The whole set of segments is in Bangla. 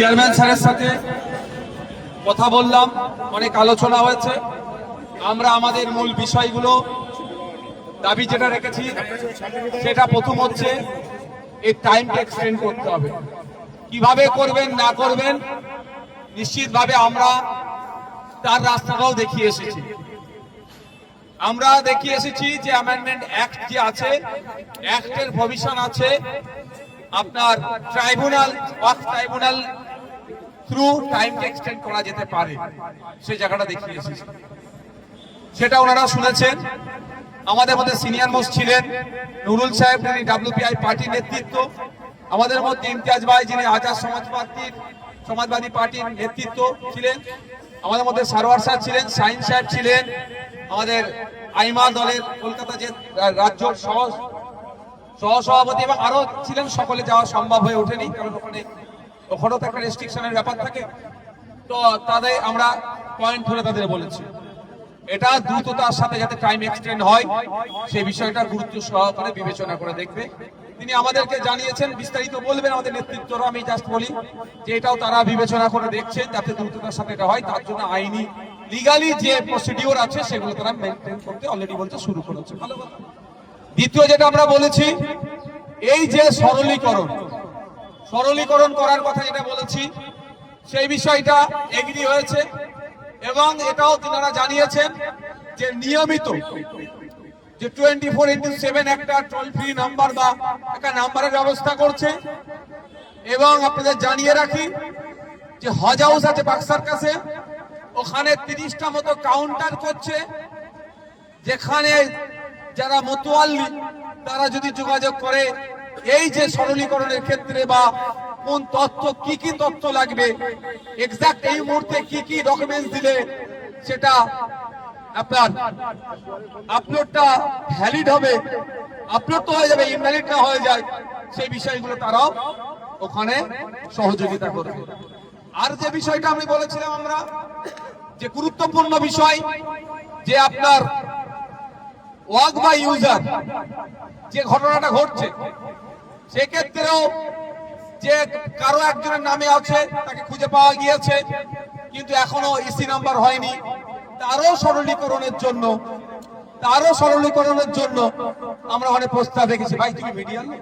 চেয়ারম্যান স্যারের সাথে কথা বললাম, অনেক আলোচনা হয়েছে। আমরা আমাদের মূল বিষয়গুলো, দাবি যেটা রেখেছি, সেটা প্রথম হচ্ছে এই টাইমটা এক্সটেন্ড করতে হবে। কীভাবে করবেন, না করবেন, নিশ্চিতভাবে আমরা তার রাস্তাটাও দেখিয়ে এসেছি। আমরা দেখিয়ে এসেছি যে অ্যামেন্ডমেন্ট অ্যাক্ট যে আছে অ্যাক্টের প্রভিশন আছে। আপনার tribunal work tribunal through time extend করা যেতে পারে। সেই জায়গাটা দেখিয়ে সেটা ওনারা শুনেছেন। আমাদের মধ্যে সিনিয়র মোস্ট ছিলেন। নুরুল সাহেব, যিনি ডাব্লিউপিআই পার্টির নেতৃত্ব। আমাদের মধ্যে ইমতিয়াজ ভাই, যিনি আজাদ সমাজ পার্টির সমাজবাদী পার্টির নেতৃত্ব ছিলেন। আমাদের মধ্যে সারোয়ার সাহেব ছিলেন সাইন সাহেব ছিলেন। আমাদের আইমা দলের কলকাতা যে রাজ্য সহ, সহসভাপতি এবং আরও ছিলেন, সকলে যাওয়া সম্ভব হয়ে ওঠেনি, কারণ ওখানে তো একটা রেস্ট্রিকশনের ব্যাপার থাকে, তো তাদের আমরা পয়েন্ট ধরে তাদের বলেছি। এটা দ্রুততার সাথে যাতে টাইম এক্সটেন্ড হয়, সেই বিষয়টা গুরুত্ব সহকারে বিবেচনা করে দেখবে। তিনি আমাদেরকে জানিয়েছেন, বিস্তারিত বলবেন আমাদের নেতৃত্বরা, আমি জাস্ট বলি যে এটাও তারা বিবেচনা করে দেখছেন যাতে দ্রুততার সাথে এটা হয়। তার জন্য আইনি লিগালি যে প্রসিডিওর আছে, সেগুলো তারা মেনটেন করতে অলরেডি বলতে শুরু করেছে। ভালো কথা। দ্বিতীয় যেটা আমরা বলেছি, এই যে সরলীকরণ সরলীকরণ করার কথা যেটা বলেছি, সেই বিষয়টা এগ্রি হয়েছে এবং এটাও তিনারা জানিয়েছেন যে নিয়মিত যে টোয়েন্টি ফোর ইন্টু সেভেন একটা টোল ফ্রি নাম্বার বা একটা নাম্বারের ব্যবস্থা করছে এবং আপনাদের জানিয়ে রাখি যে হজ হাউস আছে বাক্সার কাছে ওখানে তিরিশটা মতো কাউন্টার করছে যেখানে যারা মতোয়াল্লি তারা যদি যোগাযোগ করে এই যে সরলীকরণের ক্ষেত্রে বা কোন তথ্য, কি কি তথ্য লাগবে? এক্সাক্ট এই মুহূর্তে কি কি ডকুমেন্টস দিলে সেটা আপনার আপলোডটা ভ্যালিড হবে আপলোড তো হয়ে যাবে ইনভ্যালিড না হয়ে যায়, সেই বিষয়গুলো তারাও ওখানে সহযোগিতা করবে। আর যে বিষয়টা আমি বলেছিলাম আমরা, যে গুরুত্বপূর্ণ বিষয়, যে আপনার ওয়াক বাই ইউজার যে ঘটনাটা ঘটছে সেক্ষেত্রেও যে কারও একজনের নামে আছে, তাকে খুঁজে পাওয়া গিয়েছে, কিন্তু এখনও ইসি নাম্বার হয়নি। তারও সরলীকরণের জন্য, তারও সরলীকরণের জন্য আমরা অনেক প্রস্তাব রেখেছি। ভাই, তুমি মিডিয়ার লোক?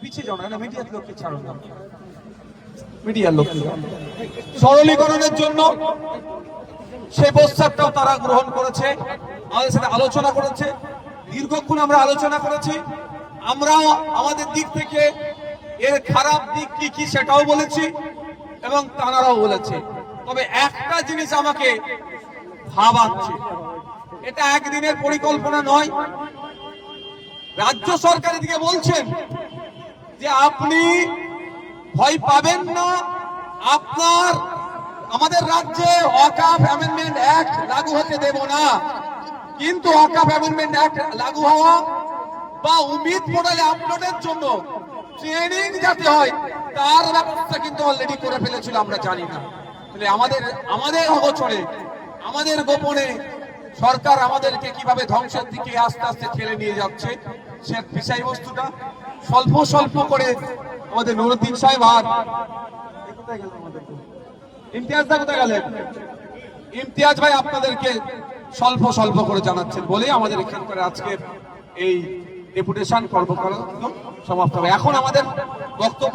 পিছিয়ে যাও না মিডিয়ার লোককে ছাড়ো না। মিডিয়ার লোক। সরলীকরণের জন্য সেই প্রস্তাবটাও তারা গ্রহণ করেছে, আমাদের সাথে আলোচনা করেছে। দীর্ঘক্ষণ আমরা আলোচনা করেছি। আমরাও আমাদের দিক থেকে এর খারাপ দিক কি কি সেটাও বলেছি এবং তারাও বলেছে। তবে একটা জিনিস আমাকে ভাবাচ্ছে, এটা একদিনের পরিকল্পনা নয়। রাজ্য সরকার এদিকে বলছেন যে আপনি ভয় পাবেন না, আপনার, আমাদের রাজ্যে অকাপ অ্যামেন্ডমেন্ট অ্যাক্ট লাগু হতে দেব না। কিন্তু অকাপ অ্যামেন্ডমেন্ট অ্যাক্ট লাগু হওয়া বা উমিদ পোর্টালে আপলোডের জন্য ট্রেনিং যাতে হয়, তার ব্যবস্থা কিন্তু অলরেডি করে ফেলেছিল, আমরা জানি না। তাহলে আমাদের আমাদের অগোচরে, আমাদের গোপনে সরকার আমাদেরকে কীভাবে ধ্বংসের দিকে আস্তে আস্তে ঠেলে নিয়ে যাচ্ছে, সে বিষয়বস্তুটা স্বল্প স্বল্প করে আমাদের নুরুদ্দিন সাহেব আর এ কোথায় গেলেন? ইমতিয়াজ ভাই আপনাদেরকে স্বল্প স্বল্প করে জানাচ্ছেন বলে আমাদের এখানকার আজকের এই ডেপুটেশন কর্মকাণ্ড সমাপ্ত হবে। এখন আমাদের বক্তব্য